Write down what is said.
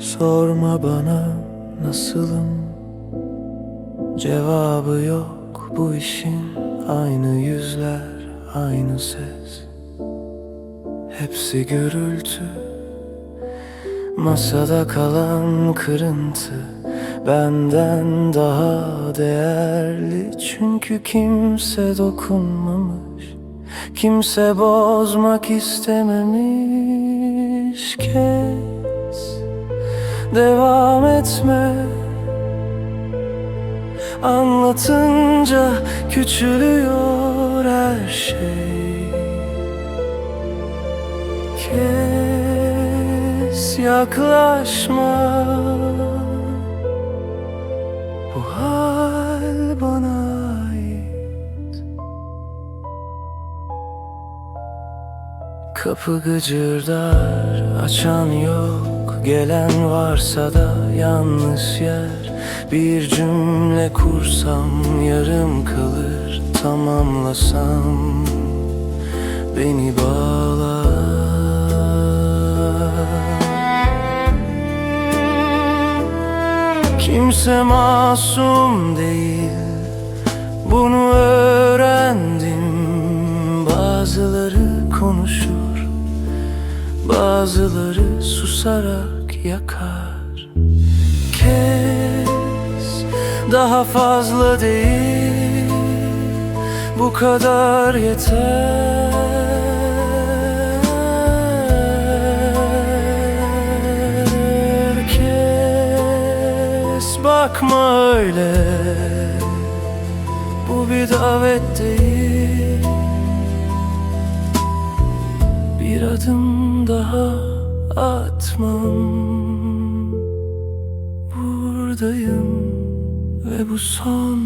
Sorma bana nasılım. Cevabı yok bu işin. Aynı yüzler, aynı ses. Hepsi gürültü. Masada kalan kırıntı. Benden daha değerli. Çünkü kimse dokunmamış. Kimse bozmak istememiş. Kes Devam etme. Anlatınca küçülüyor her şey. Kes yaklaşma Kapı gıcırdar açan yok. Gelen varsa da yanlış yer. Bir cümle kursam yarım kalır Tamamlasam beni bağlar. Kimse masum değil Bunu öğrendim. Bazıları Bazıları susarak yakar. Kes Daha fazla değil. Bu kadar yeter. Kes Bakma öyle. Bu bir davet değil adım daha atmam. Buradayım ve bu son